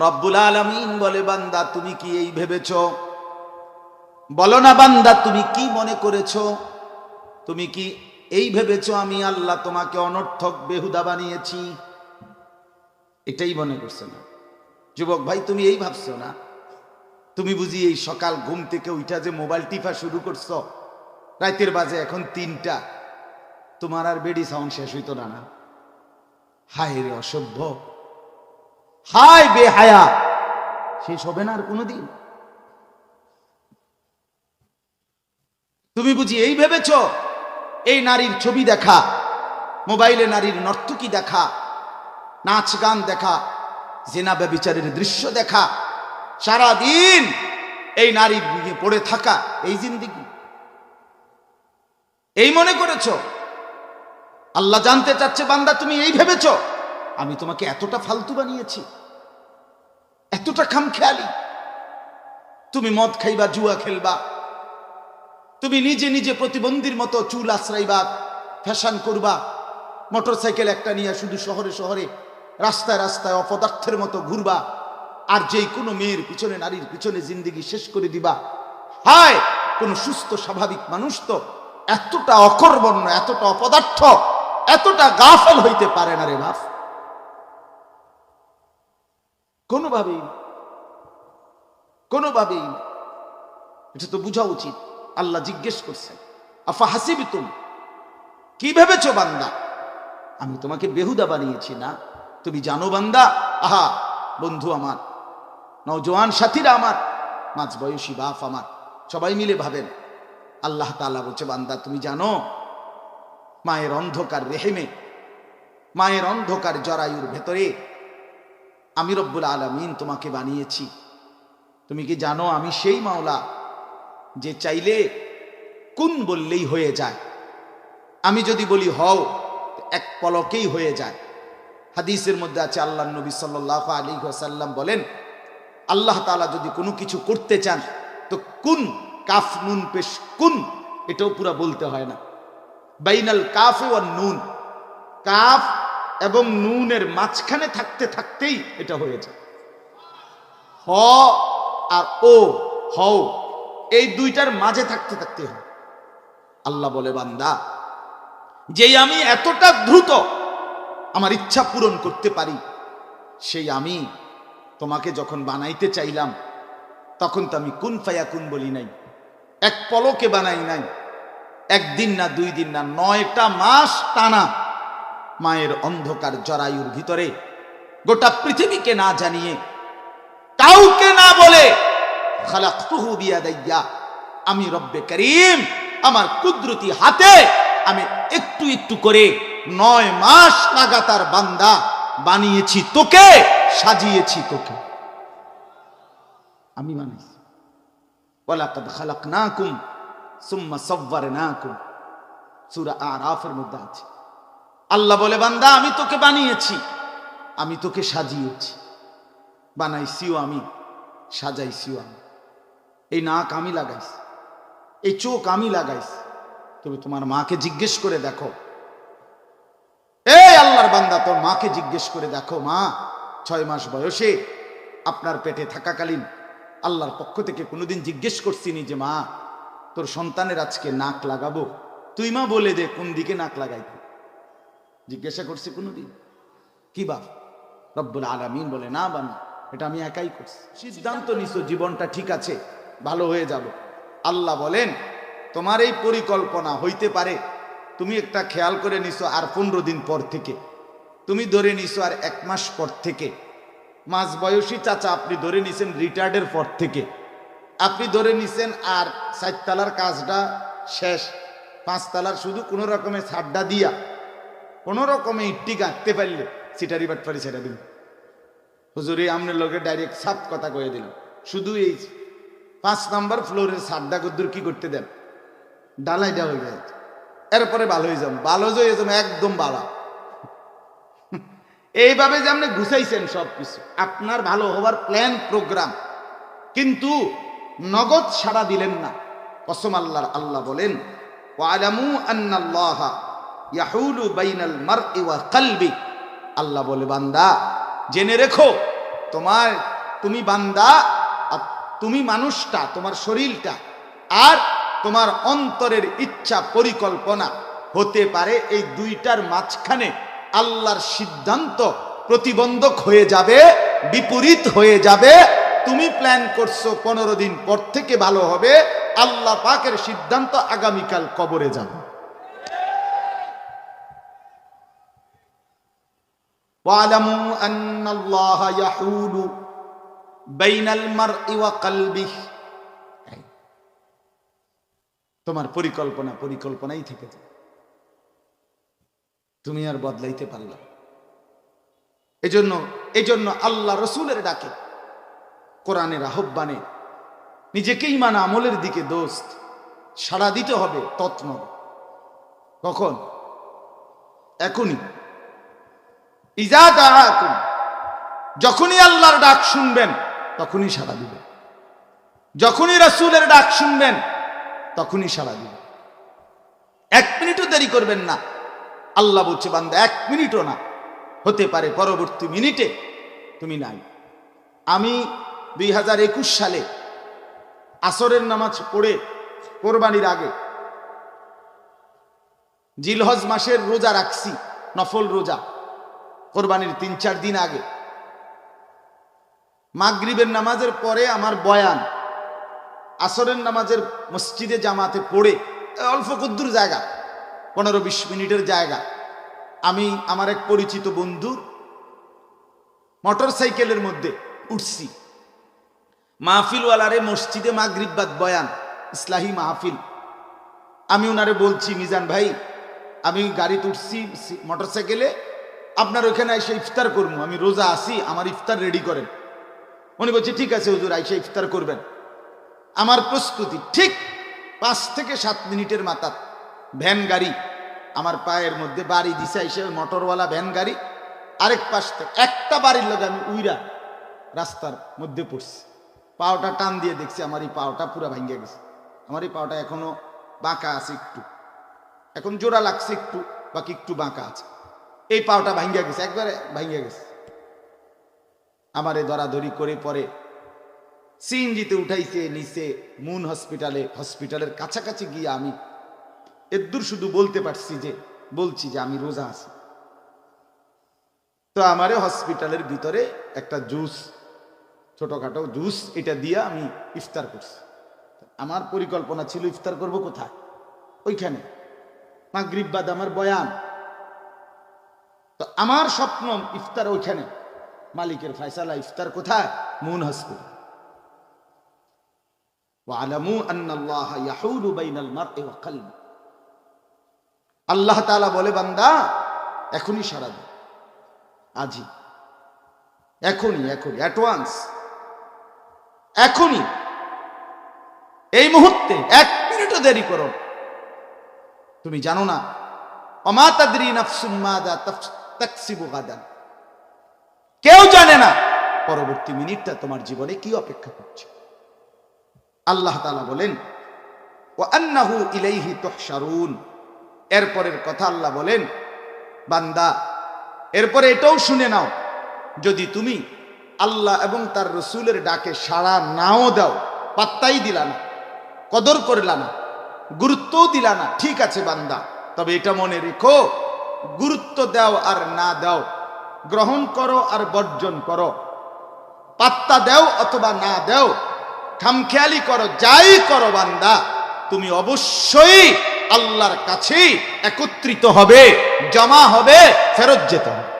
রব্বুল আলমিন বলে, বান্দা, তুমি কি এই ভেবেছ? বলো না, বান্দা, তুমি কি মনে করেছ? তুমি কি এই ভেবেছ আমি আল্লাহ তোমাকে অনর্থক, বেহুদা বানিয়েছি? এটাই মনে করছ না? যুবক ভাই, তুমি এই ভাবছ না? তুমি বুঝি এই সকাল ঘুম থেকে উঠা যে মোবাইল টিফা শুরু করছ? রাতের বাজে এখন তিনটা। তোমার আর বেডি সাউন্ড শেষ হইতো না না? হায় রে, অসভ্য। হায় বে হায়া শেষ হবে না আর কোনোদিন। তুমি বুঝি এই ভেবেছ? এই নারীর ছবি দেখা, মোবাইলে নারীর নর্তকী দেখা, নাচ গান দেখা, জেনা ব্যবিচারের দৃশ্য দেখা সারা দিন এই নারীর নিয়ে পড়ে থাকা, এই জিন্দিগি। এই মনে করেছ? আল্লাহ জানতে চাচ্ছে, বান্দা তুমি এই ভেবেছ? আমি তোমাকে এতটা ফালতু বানিয়েছি। এতটা খামখেয়ালি। তুমি মদ খাইবা, জুয়া খেলবা। তুমি নিজে নিজে প্রতিবন্ধীর মতো চুল আশ্রাইবা ফ্যাশন করবা। মোটরসাইকেল একটা নিয়ে শুধু শহরে শহরে, রাস্তায় রাস্তায় অপদার্থের মতো ঘুরবা। আর যেই কোনো মেয়ের পিছনে, নারীর পিছনে জিন্দিগি শেষ করে দিবা। হায়! কোন সুস্থ, স্বাভাবিক মানুষ তো এতটা অকর্বণ্য এতটা অপদার্থ, এতটা গাফল হইতে পারে না রে বাপ। কোনোভাবেই। কোনোভাবেই এটা তো বোঝা উচিত। আল্লাহ জিজ্ঞেস করছেন, আফা হাসিবি তুমি কি ভেবেছো বান্দা? আমি তোমাকে বেহুদা বানিয়েছি না। তুমি জানো বান্দা? আহা, বন্ধু আমার, নওজোয়ান সাথীরা আমার, মাঝ বয়সী বাপ আমার, সবাই মিলে ভাবেন। আল্লাহ তাআলা বলছে, বান্দা, তুমি জানো, মায়ের অন্ধকার রেহেমে, মায়ের অন্ধকার জরায়ুর ভেতরে আমি রব্বুল আলমিন তোমাকে বানিয়েছি। তুমি কি জানো আমি সেই মাওলা যে চাইলে কোন বললেই হয়ে যায়? আমি যদি বলি হও, এক পলকেই হয়ে যায়। হাদিসের মধ্যে আছে আল্লাহ নবী সাল্লাহ আলী সাল্লাম বলেন, আল্লাহ তাআলা যদি কোনো কিছু করতে চান, তো কোন কাফ নুন পেশ কোন, এটাও পুরা বলতে হয় না। বাইনাল কাফে ও নুন। কাফ এবং নুনের মাঝখানে থাকতে থাকতেই এটা হয়ে যায় হ আর ও, হও, এই দুইটার মাঝে থাকতে থাকতে হয়। আল্লাহ বলে, বান্দা, যেই আমি এতটা দ্রুত আমার ইচ্ছা পূরণ করতে পারি, সেই আমি তোমাকে যখন বানাইতে চাইলাম, তখন তো আমি কুন ফায়া কুন বলি নাই, এক পলকে বানাই নাই, একদিন না দুই দিন না, নয়টা মাস টানা মায়ের অন্ধকার জরায়ুর ভিতরে গোটা পৃথিবীকে না জানিয়ে, কাউকে না বলে আমি রব্বে করিম, আমার কুদরতি হাতে আমি একটু একটু করে নয় মাস লাগাতার বান্দা বানিয়েছি তোকে, সাজিয়েছি তোকে। আমি বানাইছি ওয়ালাকাদ খালাকনাকুম, সুম্মা সাవ్বারনাকুম সূরা আরাফের মধ্যে আছে। আল্লাহ বলে, বান্দা, আমি তোকে বানিয়েছি, আমি তোকে সাজিয়েছি, বানাইছিও আমি, সাজাইছিও আমি। এই নাক আমি লাগাইছি, এই চোখ আমি লাগাইছি। তবে তোমার মাকে জিজ্ঞেস করে দেখো। এই আল্লাহর বান্দা, তোর মাকে জিজ্ঞেস করে দেখো, মা, ছয় মাস বয়সে আপনার পেটে থাকাকালীন আল্লাহর পক্ষ থেকে কোনোদিন জিজ্ঞেস করছিনি যে, মা, তোর সন্তানের আজকে নাক লাগাবো? তুই মা বলে দে, কোন দিকে নাক লাগাইতে জিজ্ঞাসা করছি কোনোদিন? কি বাপ? রব্বুল আলামিন বলে, না বান, এটা আমি একাই করছি। সিদ্ধান্ত নিছো, জীবনটা ঠিক আছে, ভালো হয়ে যাব। আল্লাহ বলেন, তোমার এই পরিকল্পনা হইতে পারে, তুমি একটা খেয়াল করে নিছো আর পনেরো দিন পর থেকে। তুমি ধরে নিছো আর এক মাস পর থেকে। মাঝ বয়সী চাচা, আপনি ধরে নিছেন রিটায়ার্ডের পর থেকে। আপনি ধরে নিছেন আর চারতলার কাজটা শেষ। পাঁচতলার শুধু কোনো রকমের ছাড্ডা দিয়া কোনো রকমে ইটটি গাঁথতে পারলে সিটারি বাটপারি ছেড়ে দিন হুজুরি আমনের লোকে ডাইরেক্ট সাপ কথা কয়ে দিল শুধু এই পাঁচ নাম্বার ফ্লোরের সাড্ডা কদ্দুর কি করতে দেন? ডালাই দেওয়া হয়ে যায়। এরপরে ভালো হয়ে যাম। ভালো হয়ে যাব একদম বালা। এইভাবে যে আপনি ঘুষাইছেন সব কিছু, আপনার ভালো হওয়ার প্ল্যান প্রোগ্রাম কিন্তু নগদ সাড়া দিলেন না। কসম আল্লাহর আল্লাহ বলেন আন্নাল্লাহ ইয়াহুলু বাইনাল মারই ওয়া কলবি। আল্লাহ বলে, বান্দা, জেনে রেখো, তোমার, তুমি বান্দা তুমি মানুষটা, তোমার শরীরটা, আর তোমার অন্তরের ইচ্ছা পরিকল্পনা হতে পারে এই দুইটার মাঝখানে আল্লাহর সিদ্ধান্ত প্রতিবন্ধক হয়ে যাবে, বিপরীত হয়ে যাবে। তুমি প্ল্যান করছ, পনেরো দিন পর থেকে ভালো হবে। আল্লাহ পাকের সিদ্ধান্ত আগামীকাল কবরে যাবে। واعلموا أن الله يحول بين المرء وقلبه তোমার পরিকল্পনা পরিকল্পনাই থেকে যায় তুমি আর বদলাইতে পারলা এজন্য এজন্য আল্লাহ রসুলের ডাকে কোরআনের আহ্বানে নিজেকে ইমান আমলের দিকে দোস্ত সাড়া দিতে হবে তৎন কখন এখনই ইজা যখনই আল্লাহর ডাক শুনবেন, তখনই সাড়া দিবেন। যখনই রাসূলের ডাক শুনবেন, তখনই সাড়া দিবেন। এক মিনিটও দেরি করবেন না। আল্লাহ বলছে, বান্দা, এক মিনিটও না। হতে পারে পরবর্তী মিনিটে তুমি নাই। আমি দুই হাজার একুশ সালে আসরের নামাজ পড়ে কোরবানির আগে জিলহজ মাসের রোজা রাখছি, নফল রোজা। কোরবানির তিন, চার দিন আগে। মাগরিবের নামাজের পরে আমার বয়ান, আসরের নামাজের মসজিদে জামাতে পড়ে অল্প কুদ্দুর জায়গা, পনেরো বিশ মিনিটের জায়গা। আমি আমার এক পরিচিত বন্ধুর মোটর সাইকেলের মধ্যে উঠছি। মাহফিলওয়ালারে মসজিদে মাগরিববাদ বয়ান, ইসলাহী মাহফিল। আমি ওনারে বলছি, মিজান ভাই, আমি গাড়িতে উঠছি মোটর সাইকেলে আপনার ওখানে এসে ইফতার করব আমি রোজা আসি আমার ইফতার রেডি করেন। উনি বলছে, ঠিক আছে হুজুর, আইসে ইফতার করবেন। আমার প্রস্তুতি ঠিক পাঁচ থেকে সাত মিনিটের মাথা ভ্যান গাড়ি আমার পায়ের মধ্যে বাড়ি দিছে এসে মোটরওয়ালা ভ্যান গাড়ি আরেক পাশ থেকে একটা বাড়ির লোক আমি উইরা রাস্তার মধ্যে পড়ছি। পাওটা টান দিয়ে দেখছি আমার এই পাওটা পুরো ভাঙ্গে গেছে। আমার এই পাওটা এখনও বাঁকা আছে একটু। এখন জোড়া লাগছে একটু, বাকি একটু বাঁকা আছে। এই পাওটা ভাঙ্গিয়া গেছে, একবারে ভাঙ্গিয়া গেছে। আমারে ধরাধরি করে পরে সিএনজিতে উঠাইছে নিচে মুন হসপিটালে, হসপিটালের কাছাকাছি গিয়ে আমি এদ্দুর শুধু বলতে পারছি যে, বলছি যে আমি রোজা আছি। তো আমারে হসপিটালের ভিতরে একটা জুস, ছোটখাটো জুস এটা দিয়ে আমি ইফতার করছি। আমার পরিকল্পনা ছিল ইফতার করব কোথায়? ওইখানে। মাগরিব বাদ আমার বয়ান। তো আমার স্বপ্ন ইফতার ওইখানে। মালিকের ফয়সালা, ইফতার কোথায়? মুন হাসপুর। আল্লাহ বলে, বান্দা, এখনই সারা দাও আজি। এখনই এখনই, অ্যাডভান্স। এখনই। এই মুহূর্তে এক মিনিটও দেরি করো। তুমি জানো না অমাতাদ্রি নাফসুম্মাদা কেউ জানে না, পরবর্তী মিনিটটা তোমার জীবনে কি অপেক্ষা করছে। আল্লাহ তাআলা বলেন ও আন্নাহু ইলাইহি তুহশারুন। এরপরের কথা আল্লাহ বলেন, বান্দা, এরপরে এটাও শুনে নাও, যদি তুমি আল্লাহ এবং তার রসুলের ডাকে সাড়া নাও দাও, পাত্তাই দিলা না, কদর করলা না, গুরুত্বও দিলা না, ঠিক আছে বান্দা, তবে এটা মনে রেখো গুরুত্ব দাও আর না দাও। গ্রহণ করো আর বর্জন করো। পাত্তা দাও অথবা না দেও। খামখেয়ালি করো, যাই করো বান্দা, তুমি অবশ্যই আল্লাহর কাছেই একত্রিত হবে, জমা হবে, ফেরত যেতে হবে।